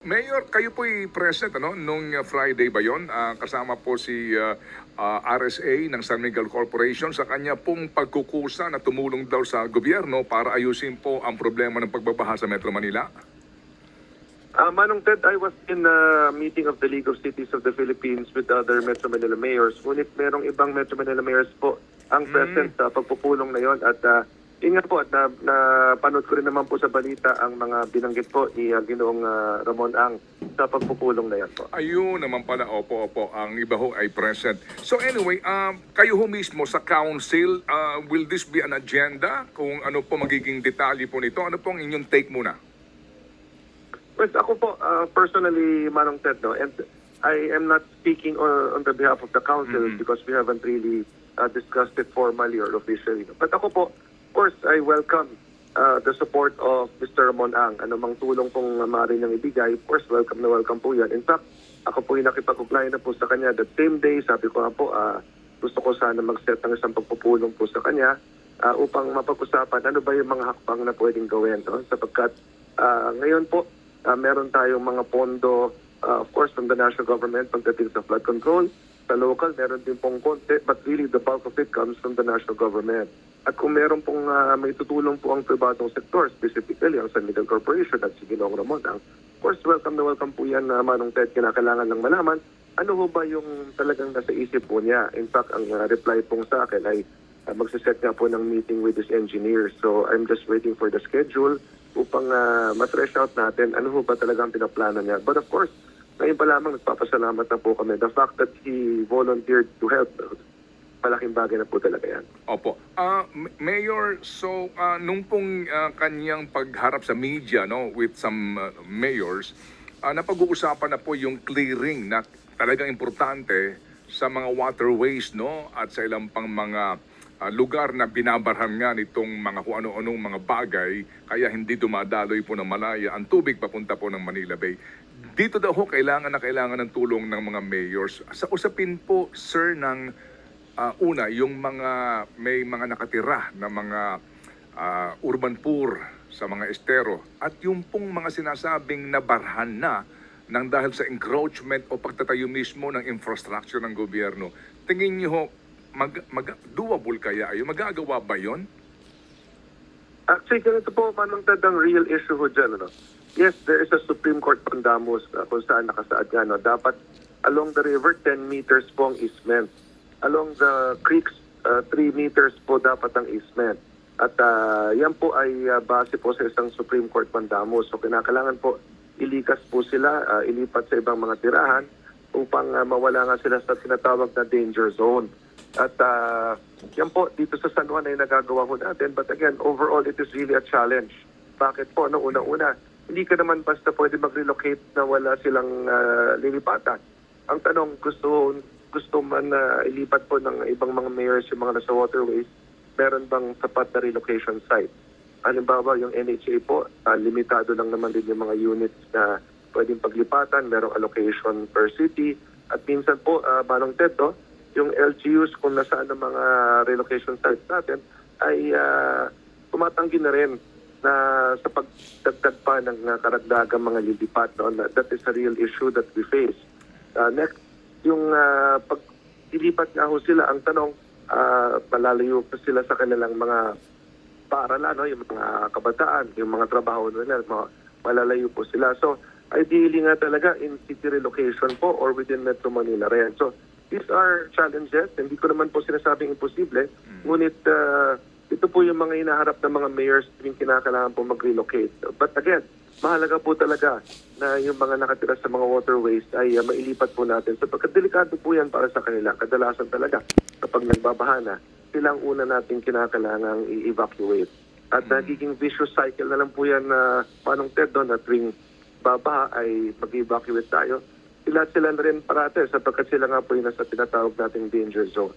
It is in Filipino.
Mayor, kayo po'y present ano, nung uh, Friday ba yon? Ah, kasama po si uh, ah, RSA ng San Miguel Corporation sa kanya pong pagkukusa na tumulong daw sa gobyerno para ayusin po ang problema ng pagbabaha sa Metro Manila. Uh, Manong Ted, I was in a meeting of the League of Cities of the Philippines with other Metro Manila mayors. Ngunit merong ibang Metro Manila mayors po ang present sa pagpupulong na yon at uh, yun nga po at na, napanood ko rin naman po sa balita ang mga binanggit po ni uh, Ginoong uh, Ramon Ang sa pagpupulong na yan po. Ayun naman pala, opo, opo, ang iba ho ay present. So anyway, um, kayo ho mismo sa council, uh, will this be an agenda? Kung ano po magiging detalye po nito? Ano pong inyong take muna? Well, ako po, uh, personally, Manong Ted, no, and I am not speaking on, on the behalf of the council because we haven't really uh, discussed it formally or officially. no. But ako po, course, I welcome uh, the support of Mr. Ramon Ang. Ano mang tulong pong maaari niyang ibigay, of course, welcome na welcome po yan. In fact, ako po yung nakipag-apply na po sa kanya that same day. Sabi ko nga po, uh, gusto ko sana mag-set ng isang pagpupulong po sa kanya uh, upang mapag-usapan ano ba yung mga hakbang na pwedeng gawin. No? Sapagkat uh, ngayon po, uh, meron tayong mga pondo, uh, of course, from the national government pagdating sa flood control. Sa local, meron din pong konti, but really the bulk of it comes from the national government. At kung meron pong uh, may tutulong po ang pribadong sektor, specifically ang San Miguel Corporation at si Ginoong Ramon, ang, of course, welcome na welcome po yan na Manong Ted, kinakailangan lang malaman ano ho ba yung talagang nasa isip po niya. In fact, ang uh, reply pong sa akin ay uh, magsiset nga po ng meeting with his engineers. So I'm just waiting for the schedule upang uh, matrash out natin ano ho ba talagang pinaplano niya. But of course, ngayon pa lamang nagpapasalamat na po kami. The fact that he volunteered to help, malaking bagay na po talaga yan. Opo. M- Mayor, so ah, nung pong ah, kanyang pagharap sa media no with some ah, mayors, ah, napag-uusapan na po yung clearing na talagang importante sa mga waterways no at sa ilang pang mga ah, lugar na binabarhan nga nitong mga kung ano-anong mga bagay kaya hindi dumadaloy po ng malaya ang tubig papunta po ng Manila Bay. Dito daw ho kailangan na kailangan ng tulong ng mga mayors. Sa usapin po sir ng Ah, una, yung mga may mga nakatira na mga ah, urban poor sa mga estero at yung pong mga sinasabing nabarhan na ng dahil sa encroachment o pagtatayo mismo ng infrastructure ng gobyerno. Tingin niyo ho, mag, mag, doable kaya ayo? Magagawa ba yon? Actually, ganito po, Manong Ted, ang real issue ho dyan. Ano? Yes, there is a Supreme Court pandamus uh, kung saan nakasaad yan. No? Dapat along the river, 10 meters po ang easement. Along the creeks, uh, 3 meters po dapat ang easement. At uh, yan po ay uh, base po sa isang Supreme Court pandamus. So kinakailangan po ilikas po sila, uh, ilipat sa ibang mga tirahan upang uh, mawala nga sila sa tinatawag na danger zone. At uh, yan po, dito sa San Juan ay nagagawa ko natin. But again, overall, it is really a challenge. Bakit po? No, una-una, hindi ka naman basta pwede mag-relocate na wala silang uh, lilipatan. Ang tanong, gusto gusto man na ilipat po ng ibang mga mayors yung mga nasa waterways, meron bang sapat na relocation site? Halimbawa, yung NHA po, ah, limitado lang naman din yung mga units na pwedeng paglipatan, merong allocation per city. At minsan po, uh, Manong Ted, no, yung LGUs kung nasaan ang mga relocation sites natin, ay ah, tumatanggi na rin na sa pagdagdag pa ng uh, karagdagang mga lilipat. No, na, that is a real issue that we face. Uh, next, yung uh, pag nga ho sila, ang tanong, uh, malalayo pa sila sa kanilang mga paaralan, no? yung mga kabataan, yung mga trabaho nila, mga, malalayo po sila. So, ideally nga talaga in city relocation po or within Metro Manila rin. So, these are challenges. Hindi ko naman po sinasabing imposible. Ngunit, uh, ito po yung mga inaharap ng mga mayors yung kinakailangan po mag-relocate. But again, mahalaga po talaga na yung mga nakatira sa mga waterways ay uh, mailipat po natin. Sapagkat delikado po yan para sa kanila. Kadalasan talaga kapag nagbabaha na, silang una natin kinakailangang i-evacuate. At nagiging vicious cycle na lang po yan na panong Ted no, na tuwing babaha ay mag-evacuate tayo. Sila sila rin parate sapagkat sila nga po yung nasa tinatawag nating danger zone.